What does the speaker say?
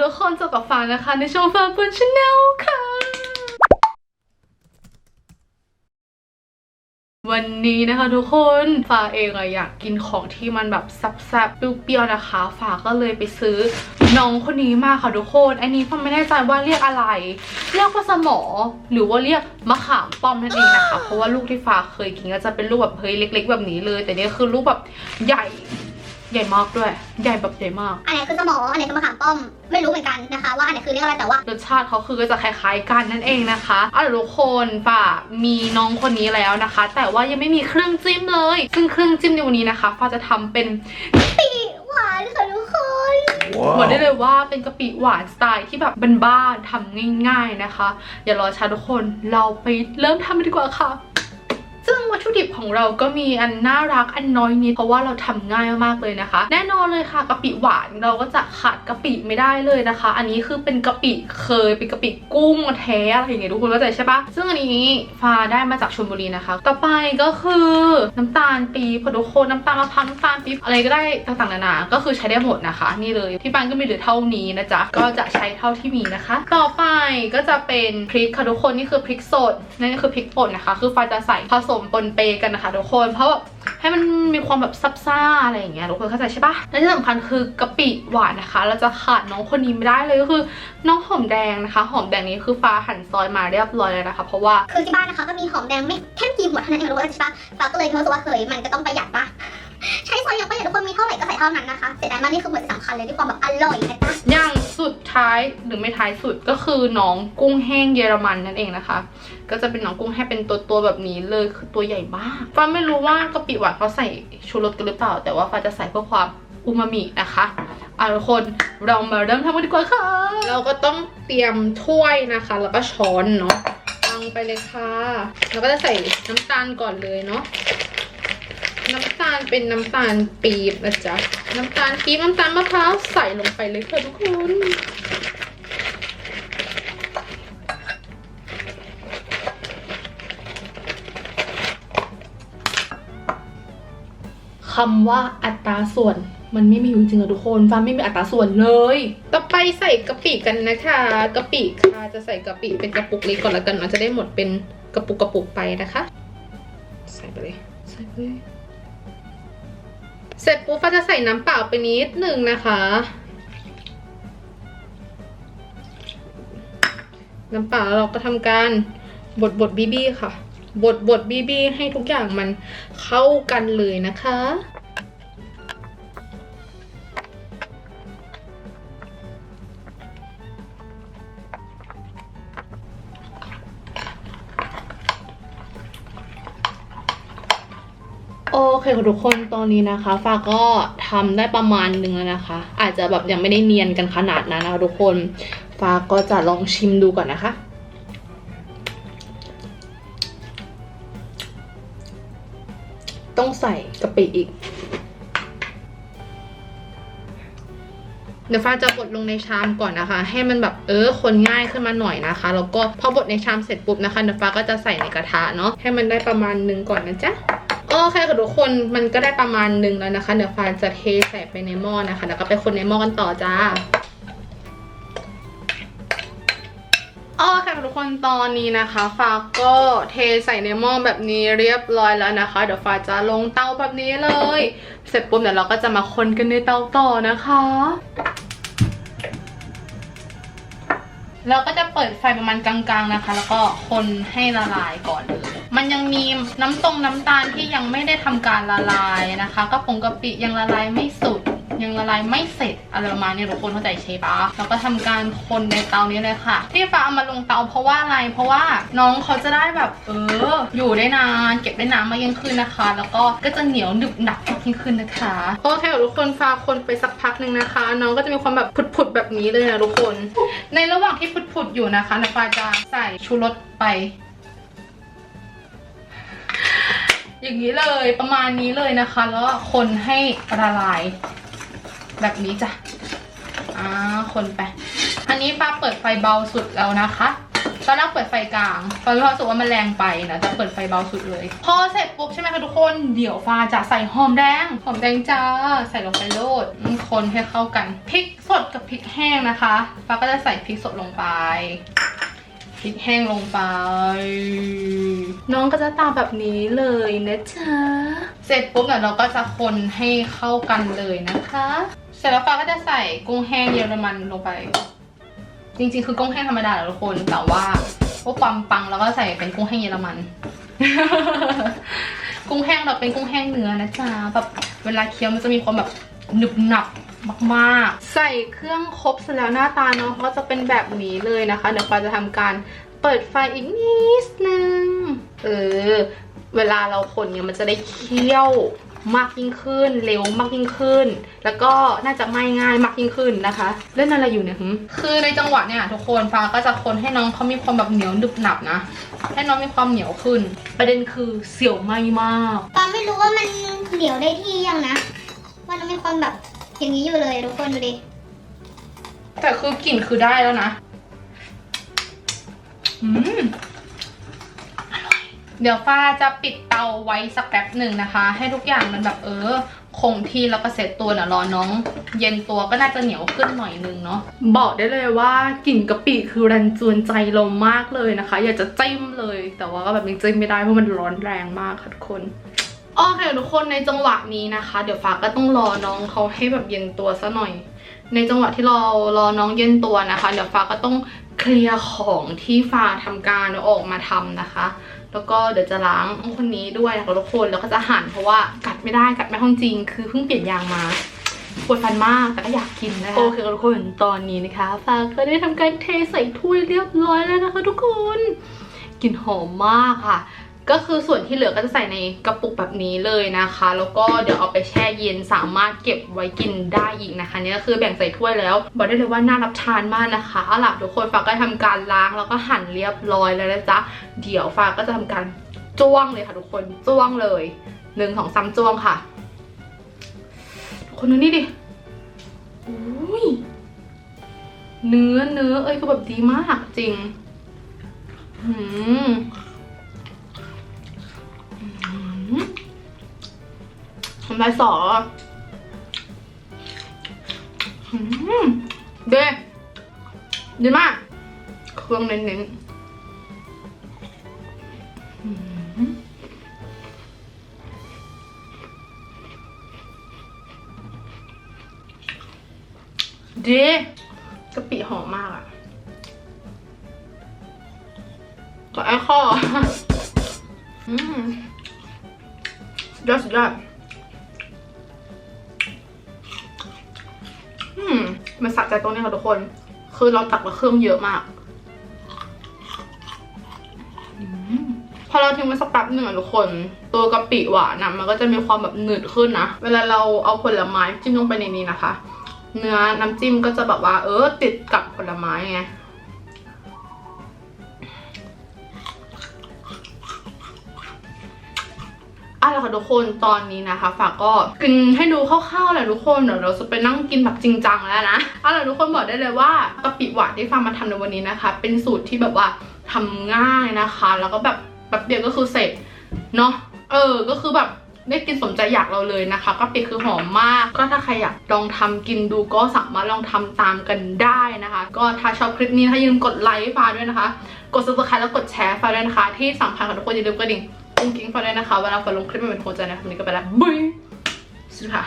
ทุกคนเจอกับฟ้านะคะ ในช่องฟ้าบนชาแนลค่ะ วันนี้นะคะทุกคนฟ้าเองอะอยากกินของที่มันแบบแซ่บๆเปรี้ยวๆนะคะฟ้าก็เลยไปซื้อน้องคนนี้มาค่ะทุกคน อันนี้ฟ้าไม่แน่ใจว่าเรียกอะไร เรียกว่าสมอ หรือว่าเรียกมะขามป้อมนั่นเองนะคะ เพราะว่าลูกที่ฟ้าเคยกินก็จะเป็นลูกแบบเฮ้ยเล็ก ๆ แบบนี้เลย แต่นี่คือลูกแบบใหญ่ ใหญ่มากด้วย ใหญ่แบบใหญ่มาก อันไหนคือสมออันไหนคือมะขามป้อม ไม่รู้เหมือนกันนะคะ ว่าอันไหนคือเรียกอะไรแต่ว่ารสชาติเขาคือก็จะคล้ายๆกันนั่นเองนะคะเอาล่ะทุกคนฝ่ามีน้องคนนี้แล้วนะคะ แต่ว่ายังไม่มีเครื่องจิ้มเลย ซึ่งเครื่องจิ้มในวันนี้นะคะฟ้าจะทำเป็นปีหวานค่ะทุกคนบอกได้เลยว่าเป็นกะปิหวานสไตล์ที่แบบบ้านๆทำง่าย ๆนะคะ อย่ารอช้าทุกคนเราไปเริ่มทำกันดีกว่าค่ะซึ่งวัต ถุดิบของเราก็มีอันน่ารักอันน้อยนิดเพราะว่าเราทำง่ายมากๆเลยนะคะ แน่นอนเลยค่ะกะปิหวานเราก็จะขาดกะปิไม่ได้เลยนะคะ อันนี้คือเป็นกะปิเคยเป็นกะปิกุ้งแท้อะไรอย่างเงี้ยทุกคนเข้าใจใช่ปะซึ่งอันนี้ฟ้าได้มาจากชลบุรีนะคะ ต่อไปก็คือน้ำตาลปี๊บค่ะทุกคนน้ำตาลมะพร้าวน้ำตาลปี๊บอะไรก็ได้ต่างๆนานาก็คือใช้ได้หมดนะคะ นี่เลยที่บ้านก็มีเหลือเท่านี้นะจ๊ะก็จะใช้เท่าที่มีนะคะ ต่อไปก็จะเป็นพริกค่ะทุกคนนี่คือพริกสดนั่นก็คือพริกป่นนะคะ คือฟ้าจะใส่ผสมปนเปกันนะคะทุกคนเพราะแบบให้มันมีความแบบซับซ่าอะไรอย่างเงี้ยทุกคนเข้าใจใช่ปะและที่สำคัญคือกะปิหวานนะคะ เราจะขาดน้องคนนี้ไม่ได้เลยก็คือน้องหอมแดงนะคะ หอมแดงนี้คือฟ้าหั่นซอยมาเรียบร้อยแล้วนะคะ เพราะว่าคือที่บ้านนะคะก็มีหอมแดงไม่แค่กี่หัวเท่านั้นเองรู้ว่าใช่ปะฟ้าก็เลยรู้สึกว่าเฮยมันก็ต้องประหยัดปะใช้ซอยอย่าง เท่าไหร่ก็ใส่เท่านั้นนะคะเสียดายมากนี่คือหัวใจสำคัญเลยที่ความแบบอร่อยนะจ๊ะอย่างสุดท้ายหรือไม่ท้ายสุดก็คือน้องกุ้งแห้งเยอรมันนั่นเองนะคะ ก็จะเป็นน้องกุ้งแห้งเป็นตัวตัวๆแบบนี้เลยคือตัวใหญ่มากฟ้าไม่รู้ว่ากะปิหวานเขาใส่ชูรสกันหรือเปล่า แต่ว่าฟ้าจะใส่เพื่อความอูมามินะคะเอาทุกคนเรามาเริ่มทำกันดีกว่าค่ะ เราก็ต้องเตรียมถ้วยนะคะ แล้วก็ช้อนเนาะวางไปเลยค่ะ แล้วก็จะใส่น้ำตาลก่อนเลยเนาะน้ำตาลเป็นน้ำตาลปี๊บนะจ๊ะ น้ำตาลปี๊บน้ำตาลมะพร้าวใส่ลงไปเลยค่ะทุกคนคำว่าอัตราส่วนมันไม่มีอยู่จริงอะทุกคนฟ้าไม่มีอัตราส่วนเลย ต่อไปใส่กะปิกันนะคะกะปิค่ะจะใส่กะปิเป็นกระปุกเล็กก่อนแล้วกันเนาะจะได้หมดเป็นกระปุกกระปุกไปนะคะ ใส่ไปเลย ใส่ไปเลย เสร็จปุ๊บฟ้าจะใส่น้ำเปล่าไปนิดหนึ่งนะคะ น้ำเปล่าเราก็ทำการบดบดบีบีค่ะ บดบดบีบีให้ทุกอย่างมันเข้ากันเลยนะคะ โอเคค่ะทุกคนตอนนี้นะคะฟ้าก็ทำได้ประมาณหนึ่งแล้วนะคะ อาจจะแบบยังไม่ได้เนียนกันขนาดนั้นนะคะทุกคนฟ้าก็จะลองชิมดูก่อนนะคะ ต้องใส่กะปิอีก เดี๋ยวฟ้าจะบดลงในชามก่อนนะคะ ให้มันแบบเออคนง่ายขึ้นมาหน่อยนะคะ แล้วก็พอบดในชามเสร็จปุ๊บนะคะเดี๋ยวฟ้าก็จะใส่ในกระทะเนาะให้มันได้ประมาณหนึ่งก่อนนะจ๊ะ โอเคค่ะทุกคนมันก็ได้ประมาณหนึ่งแล้วนะคะ เดี๋ยวฟ้าจะเทใส่ไปในหม้อนะคะ แล้วก็ไปคนในหม้อกันต่อจ้าโอเคค่ะทุกคนตอนนี้นะคะ ฟ้าก็เทใส่ในหม้อแบบนี้เรียบร้อยแล้วนะคะ เดี๋ยวฟ้าจะลงเตาแบบนี้เลย เสร็จปุ๊บเดี๋ยวเราก็จะมาคนกันในเตาต่อนะคะเราก็จะเปิดไฟประมาณกลางๆนะคะ แล้วก็คนให้ละลายก่อนเลย มันยังมีน้ำตรงน้ำตาลที่ยังไม่ได้ทำการละลายนะคะกระปงกะปิยังละลายไม่สุด ยังละลายไม่เสร็จอะไรประมาณนี้ทุกคนเข้าใจใช่ปะเราก็ทำการคนในเตานี้เลยค่ะ ที่ฟ้าเอามาลงเตาเพราะว่าอะไร เพราะว่าน้องเขาจะได้แบบเออ อยู่ได้นาน เก็บได้นานมากยิ่งขึ้นนะคะ แล้วก็ก็จะเหนียวหนึบหนับมากยิ่งขึ้นนะคะโอเคทุกคนฟ้าคนไปสักพักหนึ่งนะคะ น้องก็จะมีความแบบผุดๆแบบนี้เลยนะทุกคน ในระหว่างที่ผุดๆอยู่นะคะเดี๋ยวฟ้าจะใส่ชูรสไป อย่างนี้เลยประมาณนี้เลยนะคะ แล้วคนให้ละลาย แบบนี้จ้ะอ่าคนไป อันนี้ป้าเปิดไฟเบาสุดแล้วนะคะตอนแรกเปิดไฟกลางตอนนี้รู้สึกว่ามันแรงไปนะจะเปิดไฟเบาสุดเลย พอเสร็จปุ๊บใช่ไหมคะทุกคน เดี๋ยวฟ้าจะใส่หอมแดง หอมแดงจ้า ใส่ลงไปโลด คนให้เข้ากัน พริกสดกับพริกแห้งนะคะ ฟ้าก็จะใส่พริกสดลงไป พริกแห้งลงไป น้องก็จะตามแบบนี้เลยนะจ๊ะ เสร็จปุ๊บเนี่ยเราก็จะคนให้เข้ากันเลยนะคะ เสร็จแล้วฟ้าก็จะใส่กุ้งแห้งเยอรมันลงไป จริงๆ คือกุ้งแห้งธรรมดาแหละทุกคน แต่ว่าพวกความปังเราก็ใส่เป็นกุ้งแห้งเยอรมัน กุ้งแห้งเราเป็นกุ้งแห้งเนื้อนะจ๊ะแบบเวลาเคี้ยวมันจะมีความแบบหนึบหนับ มาก ๆ ใส่เครื่องครบเสร็จแล้วหน้าตาเนาะก็จะเป็นแบบนี้เลยนะคะ เดี๋ยวปาจะทำการเปิดไฟอีกนิดนึง เออ เวลาเราคนเนี่ยมันจะได้เคี่ยวมากยิ่งขึ้น เร็วมากยิ่งขึ้น แล้วก็น่าจะไหม้ง่ายมากยิ่งขึ้นนะคะ เล่นอะไรอยู่เนี่ยหึคือในจังหวะเนี่ยทุกคนฟ้าก็จะคนให้น้องเขามีความแบบเหนียวหนึบหนับนะ ให้น้องมีความเหนียวขึ้น ประเด็นคือเสี่ยวไหม้มากตอนไม่รู้ว่ามันเหนียวได้ที่ยังนะว่ามันมีความแบบ อย่างนี้อยู่เลยทุกคนดูดิ แต่คือกลิ่นคือได้แล้วนะ อืมอร่อยเดี๋ยวฟ้าจะปิดเตาไว้สักแป๊บหนึ่งนะคะ ให้ทุกอย่างมันแบบเออ คงที่แล้วก็เสร็จตัวเดี๋ยวรอน้อง เย็นตัวก็น่าจะเหนียวขึ้นหน่อยนึงเนาะบอกได้เลยว่ากลิ่นกะปิคือรันจวนใจเรามากเลยนะคะ อยากจะจิ้มเลย แต่ว่าก็แบบยังจิ้มไม่ได้เพราะมันร้อนแรงมากค่ะทุกคน โอเคทุกคนในจังหวะนี้นะคะ เดี๋ยวฟ้าก็ต้องรอน้องเขาให้แบบเย็นตัวซะหน่อย ในจังหวะที่เรารอน้องเย็นตัวนะคะ เดี๋ยวฟ้าก็ต้องเคลียร์ของที่ฟ้าทำการออกมาทำนะคะ แล้วก็เดี๋ยวจะล้างคนนี้ด้วยนะคะทุกคนแล้วก็จะหั่นเพราะว่ากัดไม่ได้กัดไม่ห้องจริง คือเพิ่งเปลี่ยนยางมาปวดฟันมากแต่ก็อยากกินนะคะโอเคทุกคนตอนนี้นะคะฟ้าก็ได้ทำการเทใส่ถ้วยเรียบร้อยแล้วนะคะ ทุกคนกลิ่นหอมมากค่ะ ก็คือส่วนที่เหลือก็จะใส่ในกระปุกแบบนี้เลยนะคะ แล้วก็เดี๋ยวเอาไปแช่เย็นสามารถเก็บไว้กินได้อีกนะคะนี่ก็คือแบ่งใส่ถ้วยแล้ว บอกได้เลยว่าน่ารับทานมากนะคะเอาล่ะทุกคนฝาก็ทำการล้างแล้วก็หั่นเรียบร้อยแล้วนะจ๊ะเดี๋ยวฝาก็จะทำการจ้วงเลยค่ะ ทุกคนจ้วงเลยหนึ่งสองสามจ้วงค่ะทุกคนดูนี่ดิอุ้ยเนื้อเนื้อเอ้ยคือแบบดีมากจริงหืม ทำลายสออืมเด้ดีมาก เครื่องเน้นๆดีกะปิหอมมากอะก็ไอ้ข้ออืมยอดสุดยอด มันสะใจตรงนี้ค่ะทุกคน คือเราตักมาเครื่องเยอะมาก พอเราทิ้งไว้สักแป๊บหนึ่งอะทุกคน ตัวกะปิหวานนะมันก็จะมีความแบบหนืดขึ้นนะ เวลาเราเอาผลไม้จิ้มลงไปในนี้นะคะ เนื้อน้ำจิ้มก็จะแบบว่าเออติดกับผลไม้ไง แล้วค่ะทุกคนตอนนี้นะคะฝากก็กินให้ดูคร่าวๆแหละทุกคนเดี๋ยวเราจะไปนั่งกินแบบจริงจังแล้วนะเอะแล้วทุกคนบอกได้เลยว่ากะปิหวานที่ฟางมาทำในวันนี้นะคะ เป็นสูตรที่แบบว่าทำง่ายนะคะ แล้วก็แบบแป๊บเดียวก็คือเสร็จเนาะเออก็คือแบบได้กินสมใจอยากเราเลยนะคะกะปิคือหอมมาก ก็ถ้าใครอยากลองทำกินดูก็สามารถลองทำตามกันได้นะคะ ก็ถ้าชอบคลิปนี้ถ้าอย่าลืมกดไลค์ฟ้าด้วยนะคะ กด subscribe แล้วกดแชร์ฟ้าด้วยนะคะ ที่สำคัญค่ะทุกคนอย่าลืมกระดิ่ง กุ้งกิ้งฟ้าด้วยนะคะเวลาฟ้าลงคลิปมันเป็นโคจรนะคะวันนี้ก็ไปแล้วบุ้ยสุดค่ะ